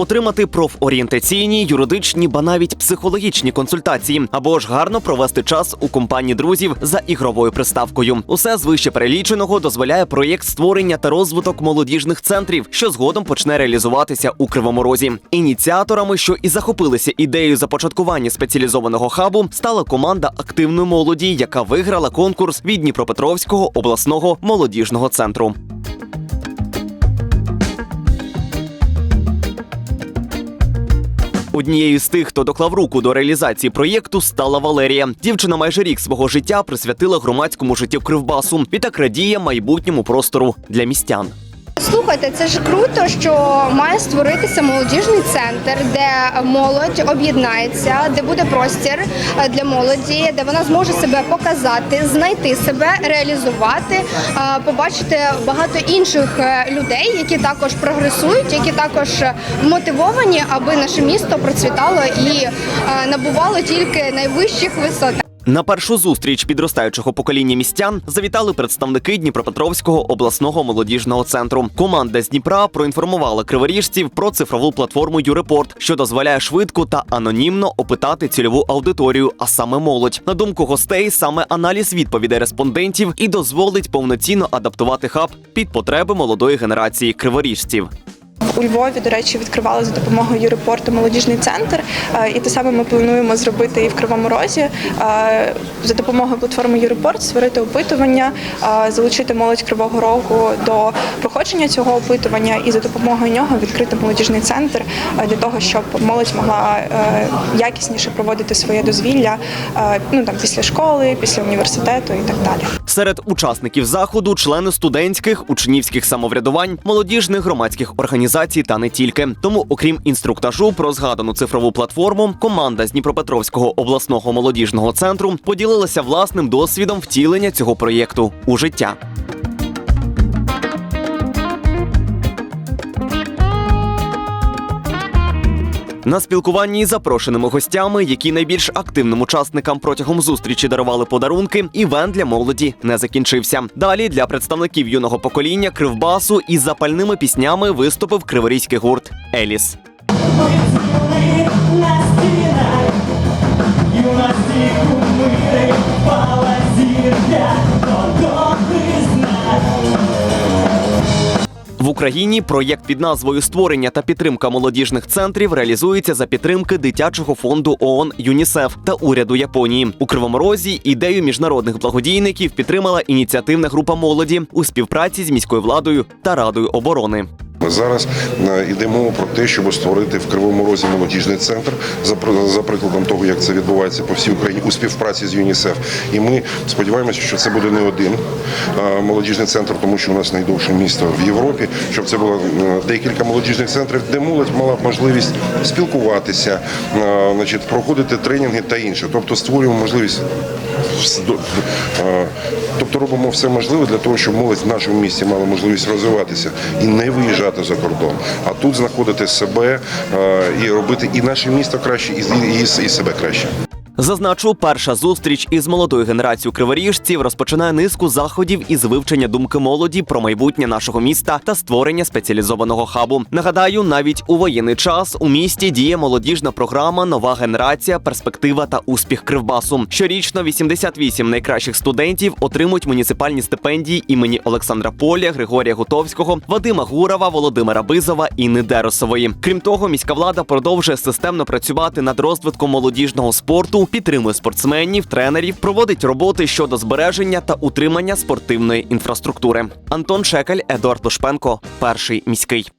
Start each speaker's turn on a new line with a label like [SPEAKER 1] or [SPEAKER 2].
[SPEAKER 1] отримати профорієнтаційні, юридичні, ба навіть психологічні консультації, або ж гарно провести час у компанії друзів за ігровою приставкою. Усе з вище переліченого дозволяє проєкт створення та розвиток молодіжних центрів, що згодом почне реалізуватися у Кривому Розі. Ініціаторами, що і захопилися ідеєю започаткування спеціалізованого хабу, стала команда активної молоді, яка виграла конкурс від Дніпропетровського обласного молодіжного центру. Однією з тих, хто доклав руку до реалізації проєкту, стала Валерія. Дівчина майже рік свого життя присвятила громадському життю Кривбасу. Відтак радіє майбутньому простору для містян.
[SPEAKER 2] Слухайте, це ж круто, що має створитися молодіжний центр, де молодь об'єднається, де буде простір е, для молоді, де вона зможе себе показати, знайти себе, реалізувати, е, побачити багато інших е, людей, які також прогресують, які також мотивовані, аби наше місто процвітало і набувало тільки найвищих висот.
[SPEAKER 1] На першу зустріч підростаючого покоління містян завітали представники Дніпропетровського обласного молодіжного центру. Команда з Дніпра проінформувала криворіжців про цифрову платформу Юрепорт, що дозволяє швидко та анонімно опитати цільову аудиторію, а саме молодь. На думку гостей, саме аналіз відповідей респондентів і дозволить повноцінно адаптувати хаб під потреби молодої генерації криворіжців.
[SPEAKER 3] У Львові, до речі, відкривали за допомогою Юрепорту молодіжний центр, е, і те саме ми плануємо зробити і в Кривому Розі. Е, За допомогою платформи Юрепорт створити опитування, е, залучити молодь Кривого Рогу до проходження цього опитування і за допомогою нього відкрити молодіжний центр для того, щоб молодь могла якісніше проводити своє дозвілля ну там після школи, після університету і так далі.
[SPEAKER 1] Серед учасників заходу члени студентських, учнівських самоврядувань, молодіжних громадських організацій та не тільки. Тому, окрім інструктажу про згадану цифрову платформу, команда з Дніпропетровського обласного молодіжного центру поділилася власним досвідом втілення цього проєкту у життя. На спілкуванні із запрошеними гостями, які найбільш активним учасникам протягом зустрічі дарували подарунки, івент для молоді не закінчився. Далі для представників юного покоління Кривбасу із запальними піснями виступив криворізький гурт Еліс. В Україні проєкт під назвою Створення та підтримка молодіжних центрів реалізується за підтримки дитячого фонду ООН ЮНІСЕФ та уряду Японії. У Кривому Розі ідею міжнародних благодійників підтримала ініціативна група молоді у співпраці з міською владою та радою оборони.
[SPEAKER 4] Ми зараз е, йде мова про те, щоб створити в Кривому Розі молодіжний центр за прикладом того, як це відбувається по всій Україні у співпраці з ЮНІСЕФ. І ми сподіваємося, що це буде не один е, молодіжний центр, тому що у нас найдовше місто в Європі. Щоб це було е, декілька молодіжних центрів, де молодь мала б можливість спілкуватися, е, проходити тренінги та інше. Тобто створюємо можливість е, Тобто робимо все можливе для того, щоб молодь в нашому місті мала можливість розвиватися і не виїжджати за кордон, а тут знаходити себе е, і робити і наше місто краще, і, і, і себе краще.
[SPEAKER 1] Зазначу, перша зустріч із молодою генерацією криворіжців розпочинає низку заходів із вивчення думки молоді про майбутнє нашого міста та створення спеціалізованого хабу. Нагадаю, навіть у воєнний час у місті діє молодіжна програма Нова генерація, перспектива та успіх Кривбасу. Щорічно 88 найкращих студентів отримують муніципальні стипендії імені Олександра Поля, Григорія Гутовського, Вадима Гурова, Володимира Бизова і Деросової. Крім того, міська влада продовжує системно працювати над розвитком молодіжного спорту, підтримує спортсменів, тренерів, проводить роботи щодо збереження та утримання спортивної інфраструктури. Антон Шекель, Едуард Лушпенко, перший міський.